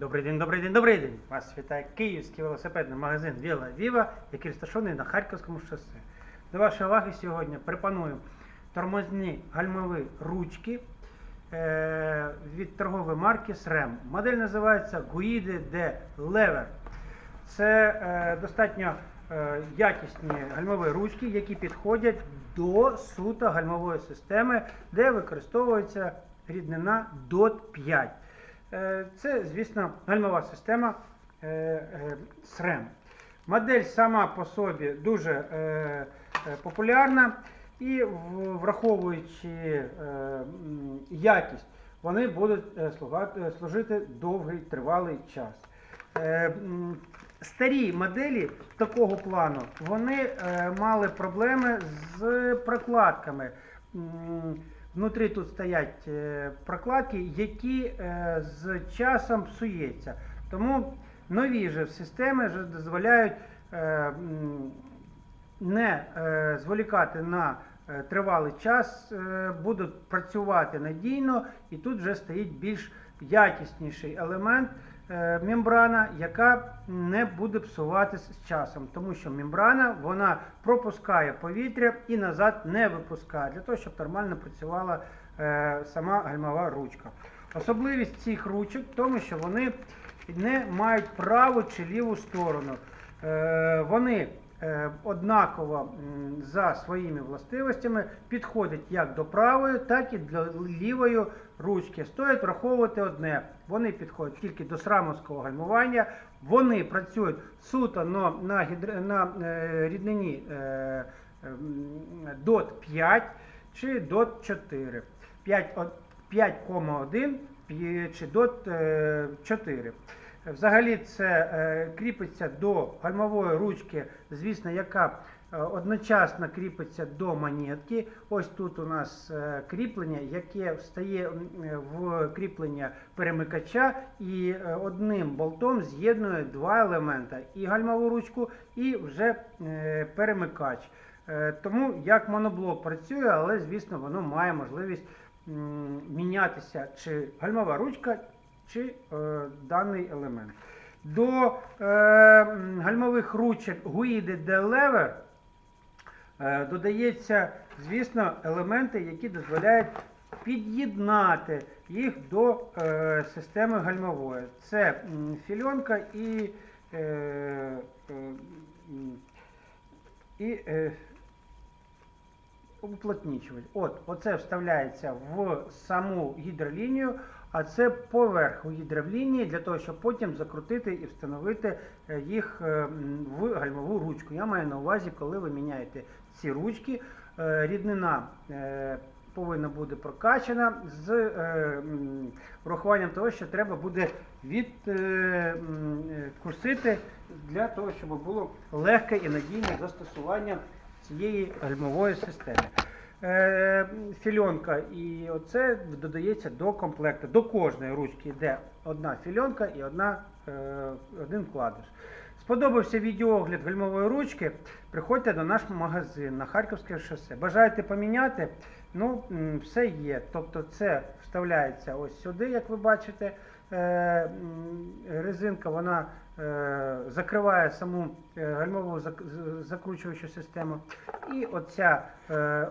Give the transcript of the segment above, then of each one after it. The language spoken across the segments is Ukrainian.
Добрий день, добрий день, добрий день! Вас вітає київський велосипедний магазин Віла Віва, який розташований на Харківському шосе. До вашої уваги сьогодні пропоную тормозні гальмові ручки е, від торгової марки SREM. Модель називається Guide de Lever. Це е, достатньо е, якісні гальмові ручки, які підходять до суто гальмової системи, де використовується ріднина DOT 5. Е, Це, звісно, гальмова система е, е, Модель сама по собі дуже популярна і враховуючи якість, вони будуть служити довгий тривалий час. Старі моделі такого плану вони мали проблеми з прокладками. Внутрі тут стоять е, прокладки, які е, з часом псуються. Тому нові же системи вже дозволяють е, не зволікати на тривалий час, будуть працювати надійно, і тут вже стоїть більш якісніший елемент мембрана, яка не буде псуватися з часом, тому що мембрана вона пропускає повітря і назад не випускає, для того, щоб нормально працювала е, сама гальмова ручка. Особливість цих ручок в тому, що вони не мають праву чи ліву сторону. Е, Вони е, однаково за своїми властивостями підходять як до правої, так і до лівої ручки. Стоїть враховувати одне. Вони підходять тільки до срамовського гальмування, вони працюють суто на, гідр- на е, ріднині е, DOT 5 чи DOT 4. 5 о- 5,1 чи DOT е, 4. Взагалі це е, кріпиться до гальмової ручки, звісно, яка е, одночасно кріпиться до монетки. Ось тут у нас е, кріплення, яке встає в кріплення перемикача і одним болтом з'єднує два елемента: і гальмову ручку, і вже перемикач. Тому як моноблок працює, але звісно воно має можливість мінятися чи гальмова ручка, чи е, даний елемент. До е, гальмових ручок Guide de Lever е, додається, звісно, елементи, які дозволяють під'єднати їх до е, системи гальмової. Це фільонка і, е, е, і е, уплотнічувач. От, оце вставляється в саму гідролінію, а це поверх у гідролінії для того, щоб потім закрутити і встановити е, їх е, в гальмову ручку. Я маю на увазі, коли ви міняєте ці ручки, е, ріднина повинна бути прокачана з м, урахуванням того, що треба буде відкусити для того, щоб було легке і надійне застосування цієї гальмової системи. Е, Фільонка і оце додається до комплекту. До кожної ручки йде одна фільонка і одна, е, один вкладиш. Сподобався відеоогляд гальмової ручки. Приходьте до наш магазин на Харківське шосе. Бажаєте поміняти? Ну, все є. Тобто це вставляється ось сюди, як ви бачите. Е, резинка вона е, закриває саму е, гальмову зак- закручуючу систему. І оця,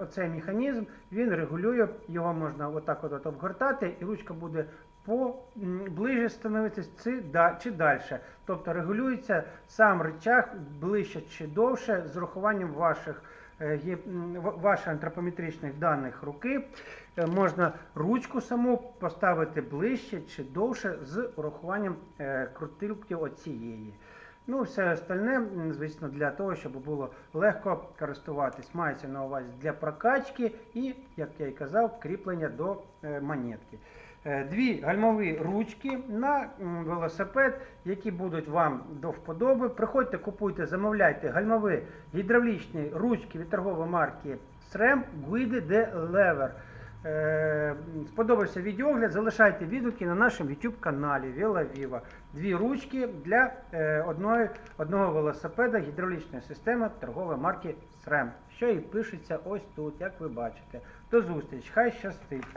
оцей механізм він регулює, його можна отак от, обгортати, і ручка буде по м, ближче становитись чи, да, чи далі. Тобто регулюється сам рычаг ближче чи довше з урахуванням ваших ваших антропометричних даних руки. Е, Можна ручку саму поставити ближче чи довше з урахуванням е, крутилки оцієї. Ну, все остальне, звісно, для того, щоб було легко користуватись. Мається на увазі для прокачки і, як я і казав, кріплення до е, монетки. Е, Дві гальмові ручки на велосипед, які будуть вам до вподоби. Приходьте, купуйте, замовляйте гальмові гідравлічні ручки від торгової марки SREM Guide de Lever. Сподобався відеогляд, залишайте відгуки на нашому YouTube каналі Віла. Дві ручки для е, одної, одного велосипеда гідравлічної системи торгової марки SREM, що і пишеться ось тут, як ви бачите. До зустрічі, хай щастить!